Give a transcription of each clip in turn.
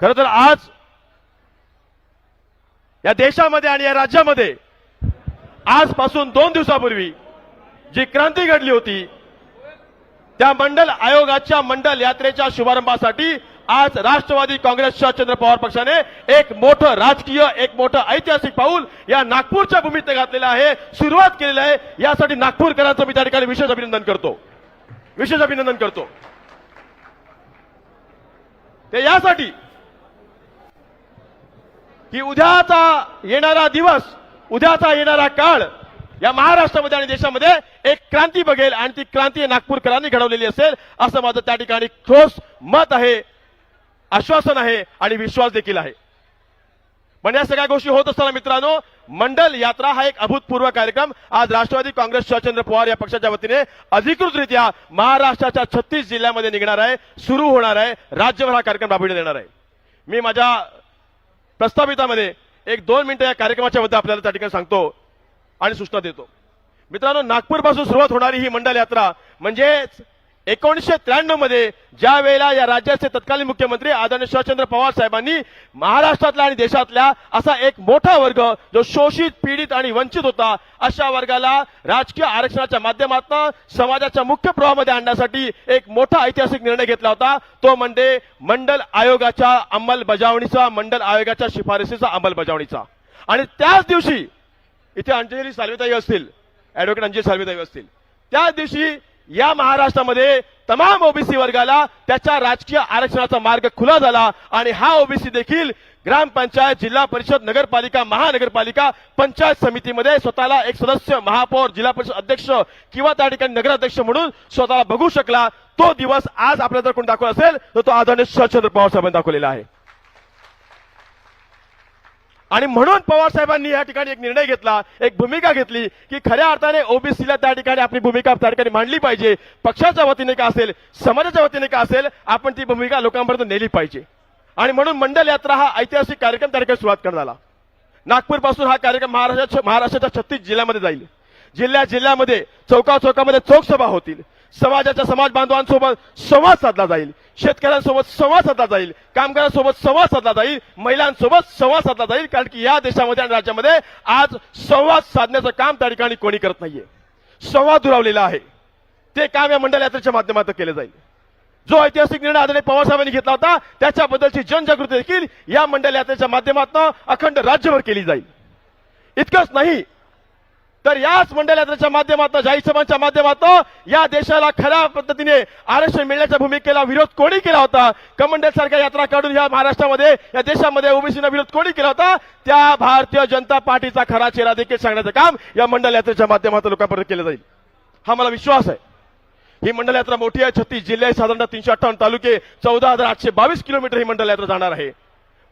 खर तर आज या देशामध्ये आणि या राज्यामध्ये आजपासून दोन दिवसापूर्वी जी क्रांती घडली होती त्या मंडल आयोगाच्या मंडल यात्रेच्या शुभारंभासाठी आज राष्ट्रवादी काँग्रेसच्या चंद्र पवार पक्षाने एक मोठं राजकीय एक मोठं ऐतिहासिक पाऊल या नागपूरच्या भूमीत घातलेलं आहे सुरुवात केलेली आहे. यासाठी नागपूरकरांचं मी त्या ठिकाणी विशेष अभिनंदन करतो. विशेष अभिनंदन करतो. ते यासाठी की उद्याचा येणारा दिवस उद्याचा येणारा काळ या महाराष्ट्रामध्ये आणि देशामध्ये एक क्रांती बघेल आणि ती क्रांती नागपूरकरांनी घडवलेली असेल असं माझं त्या ठिकाणी ठोस मत आहे आश्वासन आहे आणि विश्वास देखील आहे. पण या सगळ्या गोष्टी होत असताना मित्रांनो मंडल यात्रा हा एक अभूतपूर्व कार्यक्रम. आज राष्ट्रवादी काँग्रेस शरदचंद्र पवार या पक्षाच्या वतीने अधिकृतरित्या महाराष्ट्राच्या छत्तीस जिल्ह्यामध्ये निघणार आहे सुरू होणार आहे राज्यभर हा कार्यक्रम राबविण्यात येणार आहे. मी माझ्या प्रस्तावितामध्ये एक दोन मिनिटं या कार्यक्रमाच्या बद्दल आपल्याला त्या ठिकाणी सांगतो आणि सूचना देतो. मित्रांनो नागपूरपासून सुरुवात होणारी ही मंडल यात्रा म्हणजेच एकोणीसशे त्र्याण्णवमध्ये ज्या वेळेला या राज्याचे तत्कालीन मुख्यमंत्री आदरणीय शरदचंद्र पवार साहेबांनी महाराष्ट्रातल्या आणि देशातल्या असा एक मोठा वर्ग जो शोषित पीडित आणि वंचित होता अशा वर्गाला राजकीय आरक्षणाच्या माध्यमातून समाजाच्या मुख्य प्रवाहामध्ये आणण्यासाठी एक मोठा ऐतिहासिक निर्णय घेतला होता. तो म्हणजे मंडल आयोगाच्या अंमलबजावणीचा मंडल आयोगाच्या शिफारसीचा अंमलबजावणीचा. आणि त्याच दिवशी इथे अंजली साल्वेताई असतील ऍडव्होकेट अंजली साल्वेताई असतील त्याच दिवशी या महाराष्ट्रामध्ये तमाम ओबीसी वर्गाला त्याच्या राजकीय आरक्षणाचा मार्ग खुला झाला आणि हा ओबीसी देखील ग्रामपंचायत जिल्हा परिषद नगरपालिका महानगरपालिका पंचायत समितीमध्ये स्वतःला एक सदस्य महापौर जिल्हा परिषद अध्यक्ष किंवा त्या ठिकाणी नगराध्यक्ष म्हणून स्वतःला बघू शकला. तो दिवस आज आपल्याला जर कोण दाखवला असेल तर तो आदरणीय शरदचंद्र पवार साहेबांनी दाखवलेला आहे. आणि म्हणून पवार साहेबांनी या ठिकाणी एक निर्णय घेतला एक भूमिका घेतली की खऱ्या अर्थाने ओबीसीला त्या ठिकाणी आपली भूमिका त्या ठिकाणी मांडली पाहिजे. पक्षाच्या वतीने का असेल समाजाच्या वतीने का असेल आपण ती भूमिका लोकांपर्यंत नेली पाहिजे. आणि म्हणून मंडल यात्रा हा ऐतिहासिक कार्यक्रम त्या ठिकाणी सुरुवात करण्यात आला. नागपूरपासून हा कार्यक्रम महाराष्ट्राच्या महाराष्ट्राच्या छत्तीस जिल्ह्यामध्ये जाईल. जिल्ह्या जिल्ह्यामध्ये चौका चौकामध्ये चौकसभा होतील. समाजाच्या समाज बांधवांसोबत संवाद साधला जाईल. शेतकऱ्यांसोबत संवाद साधला जाईल. कामगारांसोबत संवाद साधला जाईल. महिलांसोबत संवाद साधला जाईल. कारण की या देशामध्ये आणि राज्यामध्ये आज संवाद साधण्याचं काम त्या ठिकाणी कोणी करत नाहीये. संवाद दुरावलेला आहे. ते काम या मंडल यात्रेच्या माध्यमातून केलं जाईल. जो ऐतिहासिक निर्णय आदरणीय पवारसाहेबांनी घेतला होता त्याच्याबद्दलची जनजागृती देखील या मंडल यात्रेच्या माध्यमातून अखंड राज्यभर केली जाईल. इतकंच नाही तर याच मंडल यात्रेच्या माध्यमातून जाहीर सभांच्या माध्यमातून या देशाला खऱ्या पद्धतीने आरक्षण मिळण्याच्या भूमिकेला विरोध कोणी केला होता? कमंडल सारख्या यात्रा काढून या महाराष्ट्रामध्ये या देशामध्ये ओबीसीना विरोध कोणी केला होता? त्या भारतीय जनता पार्टीचा खरा चेहरा देखील सांगण्याचं काम या मंडल यात्रेच्या माध्यमातून लोकांपर्यंत केलं जाईल. हा मला विश्वास आहे. ही मंडल यात्रा मोठी आहे. छत्तीस जिल्हे साधारणतः तीनशे अठ्ठावन्न तालुके चौदा हजार आठशे बावीस किलोमीटर ही मंडल यात्रा जाणार आहे.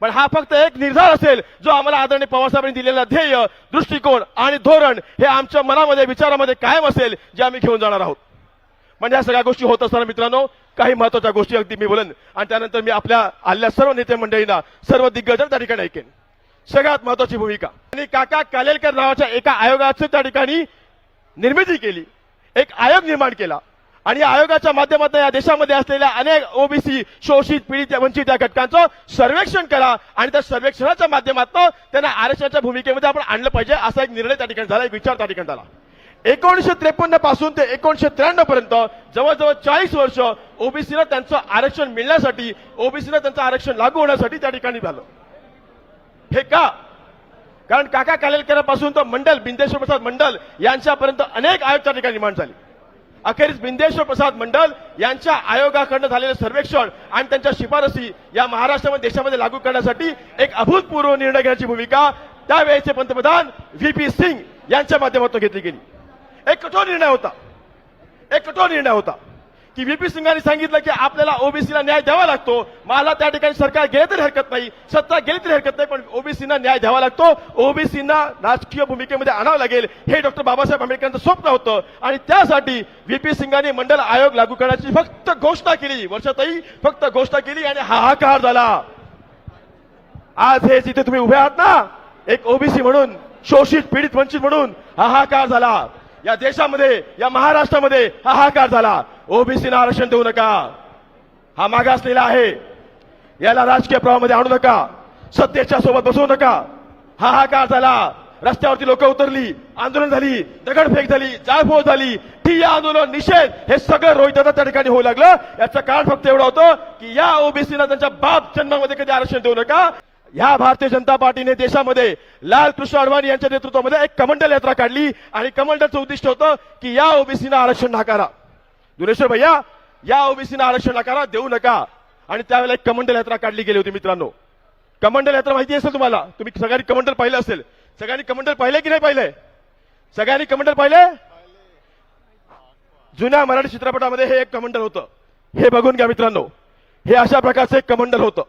पण हा फक्त एक निर्धार असेल जो आम्हाला आदरणीय पवारसाहेबांनी दिलेला ध्येय दृष्टिकोन आणि धोरण हे आमच्या मनामध्ये विचारामध्ये कायम असेल जे आम्ही घेऊन जाणार आहोत. म्हणजे या सगळ्या गोष्टी होत असताना मित्रांनो काही महत्त्वाच्या गोष्टी अगदी मी बोलन. आणि त्यानंतर मी आपल्या आल्या सर्व नेते मंडळींना सर्व दिग्गज त्या ठिकाणी ऐकेन. सगळ्यात महत्वाची भूमिका. आणि काका कालेलकर नावाच्या एका आयोगाचं त्या ठिकाणी निर्मिती केली. एक आयोग निर्माण केला. आणि आयोगाच्या माध्यमातून या देशामध्ये असलेल्या अनेक ओबीसी शोषित पीडित वंचित या घटकांचं सर्वेक्षण करा आणि त्या सर्वेक्षणाच्या माध्यमातून त्यांना आरक्षणाच्या भूमिकेमध्ये आपण आणलं पाहिजे असा एक निर्णय त्या ठिकाणी झाला एक विचार त्या ठिकाणी झाला. एकोणीशे त्रेपन्नपासून ते एकोणीशे त्र्याण्णव पर्यंत जवळजवळ चाळीस वर्ष ओबीसीला त्यांचं आरक्षण मिळण्यासाठी ओबीसीला त्यांचं आरक्षण लागू होण्यासाठी त्या ठिकाणी झालं. हे का? कारण काका कालेलकरांपासून तर मंडल बिंदेश्वर प्रसाद मंडल यांच्यापर्यंत अनेक आयोग त्या ठिकाणी निर्माण झाली. अखेरीस बिंदेश्वर प्रसाद मंडल यांच्या आयोगाकडनं झालेलं सर्वेक्षण आणि त्यांच्या शिफारसी या महाराष्ट्रामध्ये देशामध्ये लागू करण्यासाठी एक अभूतपूर्व निर्णय घेण्याची भूमिका त्यावेळेचे पंतप्रधान व्ही पी सिंग यांच्या माध्यमातून घेतली गेली. एक कठोर निर्णय होता. एक कठोर निर्णय होता. की व्हीपी सिंगांनी सांगितलं की आपल्याला ओबीसीला न्याय द्यावा लागतो. मला त्या ठिकाणी सरकार गेले तरी हरकत नाही. सत्ता गेली तरी हरकत नाही पण ओबीसीना न्याय द्यावा लागतो. ओबीसीना राजकीय भूमिकेमध्ये आणावं लागेल. हे डॉक्टर बाबासाहेब आंबेडकरांचं स्वप्न होतं. आणि त्यासाठी व्हीपी सिंगांनी मंडल आयोग लागू करण्याची फक्त घोषणा केली. वर्षातही फक्त घोषणा केली आणि हाहाकार झाला. आज हे जिथे तुम्ही उभे आहात ना एक ओबीसी म्हणून शोषित पीडित वंचित म्हणून हाहाकार झाला. या देशामध्ये या महाराष्ट्रामध्ये हाहाकार झाला. ओबीसीना आरक्षण देऊ नका. हा मागासलेला आहे. याला राजकीय प्रवाहामध्ये आणू नका. सत्तेच्या सोबत बसवू नका. हा हा काळ झाला. रस्त्यावरती लोक उतरली. आंदोलन झाली. दगडफेक झाली. जाळफोळ झाली. ठिय्या आंदोलन निषेध. हे सगळं रोहित त्या ठिकाणी होऊ लागलं. याचं कारण फक्त एवढं होतं की या ओबीसीला त्यांच्या बाप जन्मामध्ये कधी आरक्षण देऊ नका. या भारतीय जनता पार्टीने देशामध्ये लाल कृष्ण अडवाणी यांच्या नेतृत्वामध्ये एक कमंडल यात्रा काढली. आणि कमंडलचं उद्दिष्ट होतं की या ओबीसीना आरक्षण नाकारा. दुरेश्वर भैया या ओबीसीना आरक्षण नाकारा देऊ नका. आणि त्यावेळेला एक कमंडल यात्रा काढली गेली होती मित्रांनो. कमंडल यात्रा माहिती असेल तुम्हाला? तुम्ही सगळ्यांनी कमंडल पाहिलं असेल. सगळ्यांनी कमंडल पाहिले की नाही पाहिले? सगळ्यांनी कमंडल पाहिले? जुन्या मराठी चित्रपटामध्ये हे एक कमंडल होतं. हे बघून घ्या मित्रांनो. हे अशा प्रकारचं एक कमंडल होतं.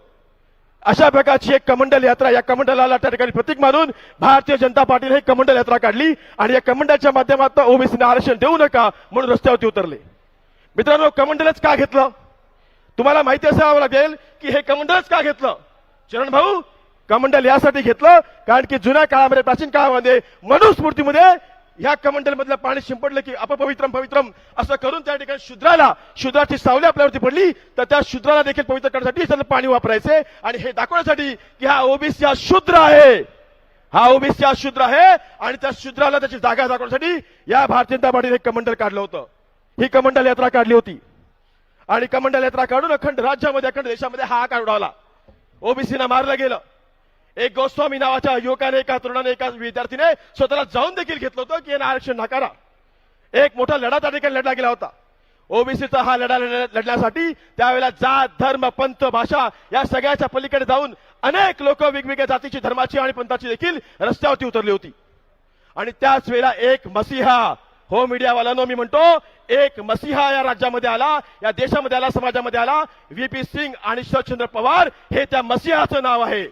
अशा प्रकारची एक कमंडल यात्रा या कमंडलाला त्या ठिकाणी प्रतीक मानून भारतीय जनता पार्टीने ही कमंडल यात्रा काढली आणि या कमंडलच्या माध्यमातून ओबीसीने आरक्षण देऊ नका म्हणून रस्त्यावरती उतरले. मित्रांनो कमंडलच का घेतलं? तुम्हाला माहिती असावं लागेल की हे कमंडलच का घेतलं? चरण भाऊ कमंडल यासाठी घेतलं कारण की जुन्या काळामध्ये प्राचीन काळामध्ये मनुस्मृतीमध्ये ह्या कमंडल मधलं पाणी शिंपडलं की अपपवित्रम पवित्रम असं करून त्या ठिकाणी शूद्राला शूद्राची सावली आपल्यावरती पडली तर त्या शूद्राला देखील पवित्र करण्यासाठी त्याला पाणी वापरायचे आणि हे दाखवण्यासाठी की हा ओबीसी हा शूद्र आहे. हा ओबीसी हा शूद्र आहे आणि त्या शूद्राला त्याची जागा दाखवण्यासाठी या भारतीय जनता पार्टीने कमंडल काढलं होतं. ही कमंडल यात्रा काढली होती. आणि कमंडल यात्रा काढून अखंड राज्यामध्ये अखंड देशामध्ये हा आकार उडावला. ओबीसीना मारलं गेलं. एक गोस्वामी नावाच्या युवकाने एका तरुणाने एका विद्यार्थीने स्वतःला जाऊन देखील घेतलं होतं की यांना आरक्षण नाकारा. एक मोठा लढा त्या ठिकाणी लढला गेला होता. ओबीसीचा हा लढा लढ- लढण्यासाठी त्यावेळेला जात धर्म पंथ भाषा या सगळ्याच्या पलीकडे जाऊन अनेक लोक वेगवेगळ्या जातीची धर्माची आणि पंथाची देखील रस्त्यावरती उतरली होती. आणि त्याच वेळेला एक मसीहा हो मीडियावाल्यानो मी म्हणतो एक मसीहा या राज्यामध्ये आला या देशामध्ये आला समाजामध्ये आला. व्ही पी सिंग आणि शरदचंद्र पवार हे त्या मसीहाचं नाव आहे.